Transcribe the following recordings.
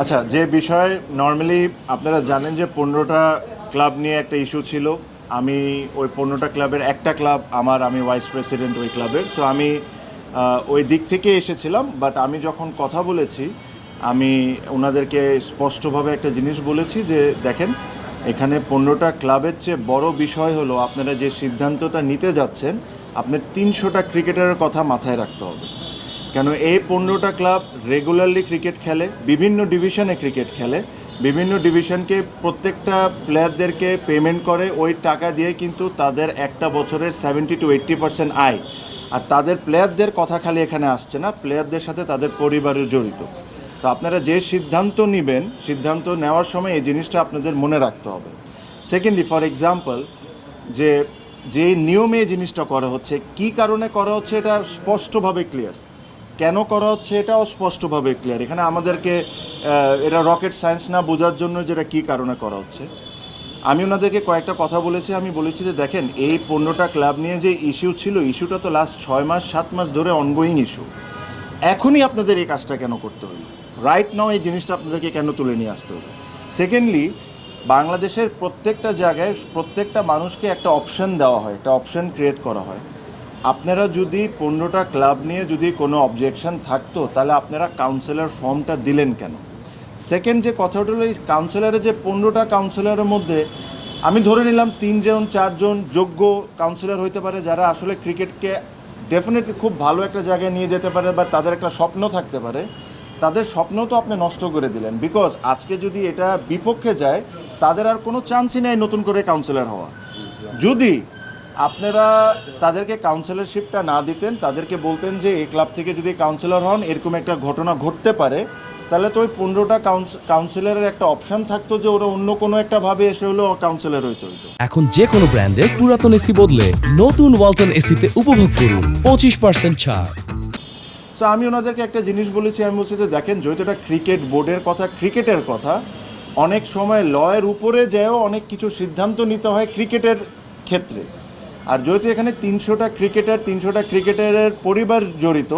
আচ্ছা যে বিষয় নর্মালি আপনারা জানেন যে পনেরোটা ক্লাব নিয়ে একটা ইস্যু ছিল। আমি ওই পনেরোটা ক্লাবের একটা ক্লাব আমার, আমি ভাইস প্রেসিডেন্ট ওই ক্লাবের সো আমি ওই দিক থেকে এসেছিলাম বাট আমি যখন কথা বলেছি, আমি ওনাদেরকে স্পষ্টভাবে একটা জিনিস বলেছি যে, দেখেন, এখানে পনেরোটা ক্লাবের চেয়ে বড় বিষয় হলো, আপনারা যে সিদ্ধান্তটা নিতে যাচ্ছেন, আপনার তিনশোটা ক্রিকেটারের কথা মাথায় রাখতে হবে। কেন এই পনেরোটা ক্লাব রেগুলারলি ক্রিকেট খেলে, বিভিন্ন ডিভিশনে ক্রিকেট খেলে, বিভিন্ন ডিভিশনকে প্রত্যেকটা প্লেয়ারদেরকে পেমেন্ট করে, ওই টাকা দিয়ে কিন্তু তাদের একটা বছরের সেভেন্টি টু এইট্টি পার্সেন্ট আয়। আর তাদের প্লেয়ারদের কথা খালি এখানে আসছে না প্লেয়ারদের সাথে তাদের পরিবারের জড়িত। তো আপনারা যে সিদ্ধান্ত নেবেন, সিদ্ধান্ত নেওয়ার সময় এই জিনিসটা আপনাদের মনে রাখতে হবে। সেকেন্ডলি ফর এক্সাম্পল যে যে নিয়মে এই জিনিসটা করা হচ্ছে, কি কারণে করা হচ্ছে, এটা স্পষ্টভাবে ক্লিয়ার কেন করা হচ্ছে এটাও স্পষ্টভাবে ক্লিয়ার এখানে আমাদেরকে এটা রকেট সায়েন্স না বোঝার জন্য যেটা কি কারণে করা হচ্ছে। আমি ওনাদেরকে কয়েকটা কথা বলেছি, আমি বলেছি যে দেখেন, এই পনেরোটা ক্লাব নিয়ে যে ইস্যু ছিল ইস্যুটা তো লাস্ট ছয় মাস, সাত মাস ধরে অনগোয়িং ইস্যু এখনই আপনাদের এই কাজটা কেন করতে হলো? রাইট নাও এই জিনিসটা আপনাদেরকে কেন তুলে নিয়ে আসতে হলো? সেকেন্ডলি বাংলাদেশের প্রত্যেকটা জায়গায় প্রত্যেকটা মানুষকে একটা অপশন দেওয়া হয়, একটা অপশন ক্রিয়েট করা হয়। আপনারা যদি পনেরোটা ক্লাব নিয়ে যদি কোনো অবজেকশন থাকতো, তাহলে আপনারা কাউন্সিলর ফর্মটা দিলেন কেন? সেকেন্ড যে কথাটা হলো, এই কাউন্সিলরের যে পনেরোটা কাউন্সিলরের মধ্যে, আমি ধরে নিলাম তিনজন, চারজন যোগ্য কাউন্সিলর হইতে পারে, যারা আসলে ক্রিকেটকে ডেফিনেটলি খুব ভালো একটা জায়গায় নিয়ে যেতে পারে, বা তাদের একটা স্বপ্ন থাকতে পারে, তাদের স্বপ্ন তো আপনি নষ্ট করে দিলেন। বিকজ আজকে যদি এটা বিপক্ষে যায়, তাদের আর কোনো চান্সই নেই নতুন করে কাউন্সিলর হওয়া যদি আপনারা তাদেরকে কাউন্সিলরশিপটা না দিতেন তাদেরকে বলতেন যে এই ক্লাব থেকে যদি কাউন্সিলর হন এরকম একটা ঘটনা ঘটতে পারে। তাহলে তো ওই পনেরোটা কাউন্সিলরের একটা অপশন থাকতো যে ওরা অন্য কোনো একটা ভাবে এসে হলেও কাউন্সিলর হইতে হইতো। এখন যে কোনো ব্র্যান্ডের পুরাতন এসি বদলে নতুন ওয়ালটন এসিতে উপভোগ করুন পঁচিশ পার্সেন্ট ছাড়। সো আমি ওনাদেরকে একটা জিনিস বলেছি আমি বলছি যে দেখেন যেহেতু এটা ক্রিকেট বোর্ডের কথা ক্রিকেটের কথা অনেক সময় লয়ের উপরে যেও অনেক কিছু সিদ্ধান্ত নিতে হয় ক্রিকেটের ক্ষেত্রে। আর যেহেতু এখানে তিনশোটা ক্রিকেটার, তিনশোটা ক্রিকেটারের পরিবার জড়িত,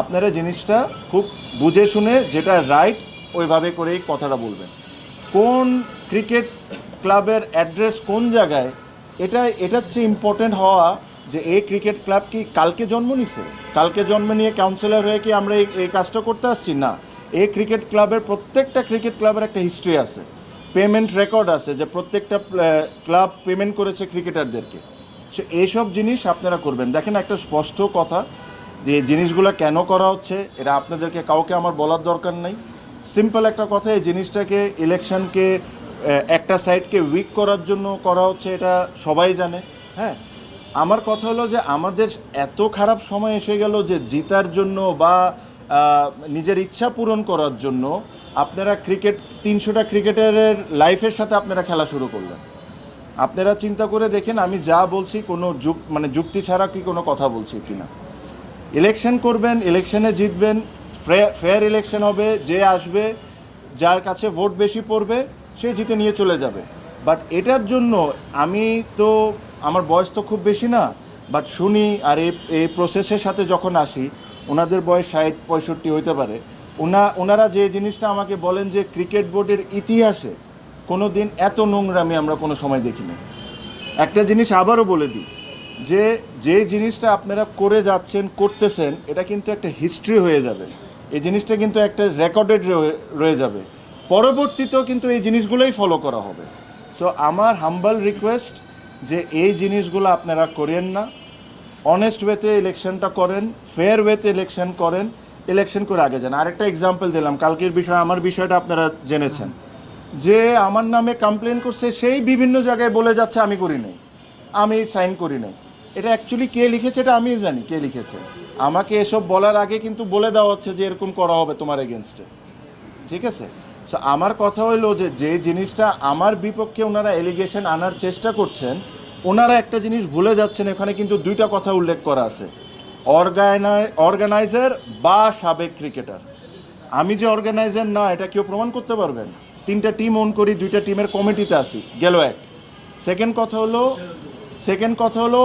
আপনারা জিনিসটা খুব বুঝে শুনে যেটা রাইট ওইভাবে করেই কথাটা বলবেন। কোন ক্রিকেট ক্লাবের অ্যাড্রেস কোন জায়গায়, এটা, এটার চেয়ে ইম্পর্টেন্ট হওয়া যে এই ক্রিকেট ক্লাব কি কালকে জন্ম নিছে? কালকে জন্ম নিয়ে কাউন্সিলর হয়ে কি আমরা এই কাজটা করতে আসছি? না। এই ক্রিকেট ক্লাবের প্রত্যেকটা ক্রিকেট ক্লাবের একটা হিস্ট্রি আছে। পেমেন্ট রেকর্ড আছে যে প্রত্যেকটা ক্লাব পেমেন্ট করেছে ক্রিকেটারদেরকে। সো এইসব জিনিস আপনারা করবেন। দেখেন একটা স্পষ্ট কথা যে জিনিসগুলো কেন করা হচ্ছে, এটা আপনাদেরকে কাউকে আমার বলার দরকার নাই। সিম্পল একটা কথা, এই জিনিসটাকে ইলেকশনকে একটা সাইডকে উইক করার জন্য করা হচ্ছে, এটা সবাই জানে। হ্যাঁ? আমার কথা হলো যে আমাদের এত খারাপ সময় এসে গেল যে জিতার জন্য বা নিজের ইচ্ছা পূরণ করার জন্য আপনারা ক্রিকেট তিনশোটা ক্রিকেটারের লাইফের সাথে আপনারা খেলা শুরু করলেন। আপনারা চিন্তা করে দেখেন, আমি যা বলছি কোনো যুক মানে যুক্তি ছাড়া কি কোনো কথা বলছি কি না ইলেকশন করবেন ইলেকশনে জিতবেন ফেয়ার ইলেকশন হবে, যে আসবে, যার কাছে ভোট বেশি পড়বে, সে জিতে নিয়ে চলে যাবে। বাট এটার জন্য আমি তো, আমার বয়স তো খুব বেশি না বাট শুনি, আর এই প্রসেসের সাথে যখন আসি, ওনাদের বয়স ষাট, পঁয়ষট্টি হইতে পারে ওনা ওনারা যে জিনিসটা আমাকে বলেন যে ক্রিকেট বোর্ডের ইতিহাসে কোনো দিন এত নোংরামি আমরা কোনো সময় দেখিনি। একটা জিনিস আবারও বলে দিই, যে যে জিনিসটা আপনারা করে যাচ্ছেন, করতেছেন, এটা কিন্তু একটা হিস্ট্রি হয়ে যাবে। এই জিনিসটা কিন্তু একটা রেকর্ডেড রয়ে যাবে। পরবর্তীতেও কিন্তু এই জিনিসগুলোই ফলো করা হবে। সো আমার হাম্বাল রিকোয়েস্ট যে, এই জিনিসগুলো আপনারা করেন না। অনেস্ট ওয়েতে ইলেকশনটা করেন ফেয়ার ওয়েতে ইলেকশন করেন ইলেকশন করে আগে যান। আরেকটা এক্সাম্পল দিলাম, কালকের বিষয়, আমার বিষয়টা আপনারা জেনেছেন। যে আমার নামে কমপ্লেন করছে, সেই বিভিন্ন জায়গায় বলে যাচ্ছে, আমি করি নাই। আমি সাইন করি নাই। এটা অ্যাকচুয়ালি কে লিখেছে, এটা আমিও জানি কে লিখেছে। আমাকে এসব বলার আগে কিন্তু বলে দেওয়া হচ্ছে যে এরকম করা হবে তোমার এগেনস্টে ঠিক আছে? সো আমার কথা হলো যে যে জিনিসটা আমার বিপক্ষে ওনারা এলিগেশন আনার চেষ্টা করছেন, ওনারা একটা জিনিস ভুলে যাচ্ছেন, এখানে কিন্তু দুইটা কথা উল্লেখ করা আছে। অর্গানাই অর্গানাইজার বা সাবেক ক্রিকেটার আমি যে অর্গানাইজার না, এটা কেউ প্রমাণ করতে পারবেন তিনটা টিম ওন করি, দুইটা টিমের কমিটিতে আসি গেল এক। সেকেন্ড কথা হলো সেকেন্ড কথা হলো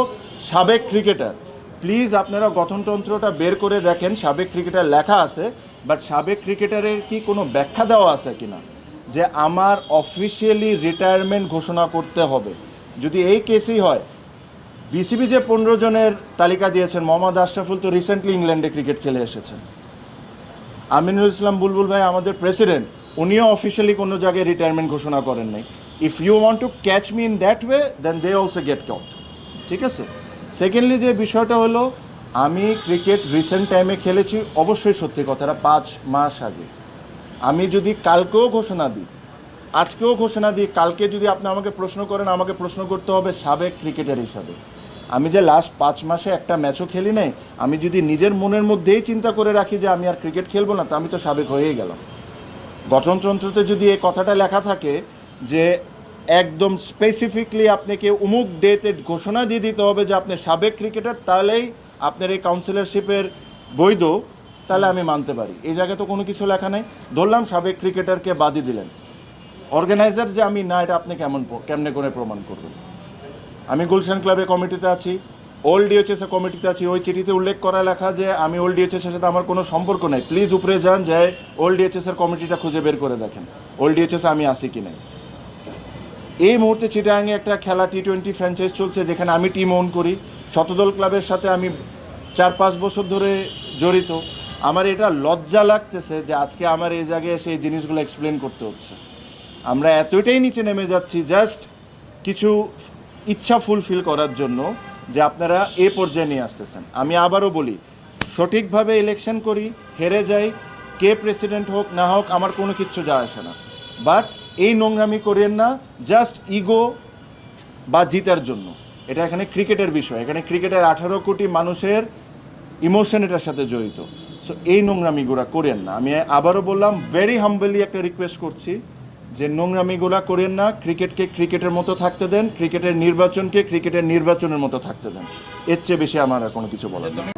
সাবেক ক্রিকেটার প্লিজ আপনারা গঠনতন্ত্রটা বের করে দেখেন, সাবেক ক্রিকেটার লেখা আছে বাট সাবেক ক্রিকেটারের কি কোনো ব্যাখ্যা দেওয়া আছে কিনা? যে আমার অফিসিয়ালি রিটায়ারমেন্ট ঘোষণা করতে হবে। যদি এই কেসই হয় বিসিবি যে পনেরো জনের তালিকা দিয়েছেন, মোহাম্মদ আশরাফুল তো রিসেন্টলি ইংল্যান্ডে ক্রিকেট খেলে এসেছেন। আমিনুল ইসলাম বুলবুল ভাই আমাদের প্রেসিডেন্ট উনিও অফিসিয়ালি কোনো জায়গায় রিটায়ারমেন্ট ঘোষণা করেন নাই। If you want to catch me in that way then they also get caught ঠিক আছে? সেকেন্ডলি যে বিষয়টা হলো, আমি ক্রিকেট রিসেন্ট টাইমে খেলেছি, অবশ্যই সত্যি কথাটা, পাঁচ মাস আগে। আমি যদি কালকেও ঘোষণা দিই, আজকেও ঘোষণা দিই, কালকে যদি আপনি আমাকে প্রশ্ন করেন, আমাকে প্রশ্ন করতে হবে সাবেক ক্রিকেটার হিসাবে। আমি যে লাস্ট পাঁচ মাসে একটা ম্যাচও খেলি নাই, আমি যদি নিজের মনের মধ্যেই চিন্তা করে রাখি যে আমি আর ক্রিকেট খেলব না, তা আমি তো সাবেক হয়েই গেলাম। গঠনতন্ত্রতে যদি এই কথাটা লেখা থাকে যে একদম স্পেসিফিকলি আপনাকে উমুক ডেতে ঘোষণা দিয়ে দিতে হবে যে আপনি সাবেক ক্রিকেটার তাহলেই আপনার এই কাউন্সিলরশিপের বৈধ, তাহলে আমি মানতে পারি। এই জায়গায় তো কোনো কিছু লেখা নেই। ধরলাম সাবেক ক্রিকেটারকে বাদই দিলেন। অর্গানাইজার যে আমি না, এটা আপনি কেমন কেমনে করে প্রমাণ করবেন? আমি গুলশান ক্লাবে কমিটিতে আছি। ওল্ড ডিএচএস এর কমিটিতে আছি। ওই চিঠিতে উল্লেখ করা লেখা যে, আমি ওল্ড ডিএচএস এর সাথে আমার কোনো সম্পর্ক নাই। প্লিজ উপরে যান যে ওল্ড ডিএচএস এর কমিটিটা খুঁজে বের করে দেখেন। ওল্ড ডিএচএস আমি আসি কি নাই? এই মুহূর্তে চিটাগাঙে একটা খেলা টি টোয়েন্টি ফ্র্যাঞ্চাইজ চলছে, যেখানে আমি টিম ওন করি। শতদল ক্লাবের সাথে আমি চার পাঁচ বছর ধরে জড়িত। আমার এটা লজ্জা লাগতেছে যে আজকে আমার এই জায়গায় এসে এই জিনিসগুলো এক্সপ্লেন করতে হচ্ছে। আমরা এতটাই নিচে নেমে যাচ্ছি জাস্ট কিছু ইচ্ছা ফুলফিল করার জন্য। যে আপনারা এ পর্যায়ে নিয়ে আসতেছেন। আমি আবারও বলি, সঠিকভাবে ইলেকশন করি, হেরে যাই, কে প্রেসিডেন্ট হোক, না হোক, আমার কোনো কিচ্ছু যায় আসে না। বাট এই নোংরামি করেন না জাস্ট ইগো বা জিতার জন্য। এটা এখানে ক্রিকেটের বিষয়। এখানে ক্রিকেটের আঠারো কোটি মানুষের ইমোশন এটার সাথে জড়িত। সো এই নোংরামিগুলা করেন না। আমি আবারও বললাম ভেরি হাম্বলি একটা রিকোয়েস্ট করছি। যে নোংরামিগুলা করেন না ক্রিকেটকে ক্রিকেটের মতো থাকতে দেন ক্রিকেটের নির্বাচনকে ক্রিকেটের নির্বাচনের মতো থাকতে দেন। এর চেয়ে বেশি আমার আর কোনো কিছু বলার নেই।